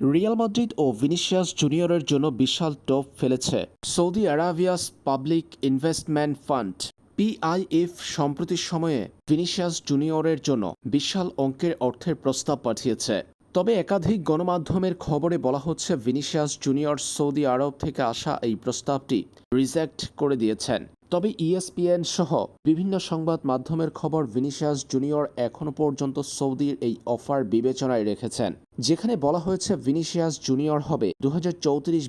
Real Madrid ও Vinicius জুনিয়রের জন্য বিশাল টোপ ফেলেছে Saudi Arabia's public investment fund, PIF, সম্প্রতি সময়ে ভিনিসিয়াস জুনিয়রের জন্য বিশাল অঙ্কের অর্থের প্রস্তাব পাঠিয়েছে। তবে একাধিক গণমাধ্যমের খবরে বলা হচ্ছে ভিনিসিয়াস জুনিয়র সৌদি আরব থেকে আসা এই প্রস্তাবটি রিজেক্ট করে দিয়েছেন। তবে ইএসপিএন সহ বিভিন্ন সংবাদ মাধ্যমের খবর ভিনিসিয়াস জুনিয়র এখনও পর্যন্ত সৌদির এই অফার বিবেচনায় রেখেছেন। যেখানে বলা হয়েছে ভিনিসিয়াস জুনিয়র হবে দু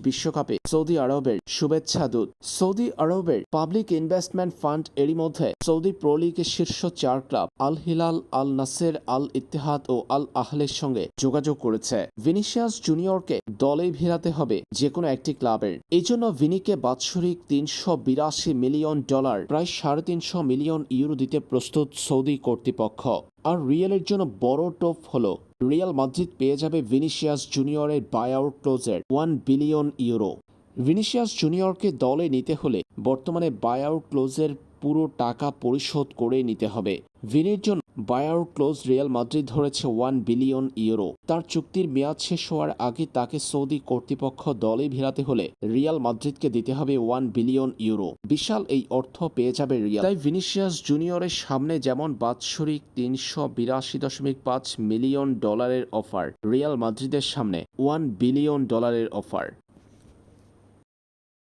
বিশ্বকাপে সৌদি আরবের শুভেচ্ছা দূত। সৌদি আরবের পাবলিক ইনভেস্টমেন্ট ফান্ড এরই মধ্যে সৌদি প্রো লিগের শীর্ষ চার club Al Hilal, Al Nassr, Al Ittihad ও আল আহলের সঙ্গে যোগাযোগ করেছে। ভিনিসিয়াস জুনিয়রকে দলে ভিড়াতে হবে যে কোনো একটি ক্লাবের। এই জন্য ভিনিকে বাৎসরিক তিনশো বিরাশি মিলিয়ন ডলার, প্রায় সাড়ে তিনশো মিলিয়ন ইউরো দিতে প্রস্তুত সৌদি কর্তৃপক্ষ। আর রিয়েলের জন্য বড় টোপ হলো রিয়াল মাদ্রিদ পেয়ে যাবে ভিনিশিয়াস জুনিয়রের বায়াউট ক্লোজের ওয়ান বিলিয়ন ইউরো। ভিনিশিয়াস জুনিয়রকে দলে নিতে হলে বর্তমানে বায়াউট ক্লোজের পুরো টাকা পরিশোধ করে নিতে হবে। ভিনির জন্য বায়াউট ক্লোজ রিয়াল মাদ্রিদ ধরেছে ওয়ান বিলিয়ন ইউরো। তার চুক্তির মেয়াদ শেষ হওয়ার আগে তাকে সৌদি কর্তৃপক্ষ দলে ভিড়াতে হলে রিয়াল মাদ্রিদকে দিতে হবে ওয়ান বিলিয়ন ইউরো। বিশাল এই অর্থ পেয়ে যাবে রিয়াল। তাই ভিনিসিয়াস জুনিয়রের সামনে যেমন বাৎসরিক তিনশো বিরাশি দশমিক পাঁচ মিলিয়ন ডলারের অফার, রিয়াল মাদ্রিদের সামনে ওয়ান বিলিয়ন ডলারের অফার।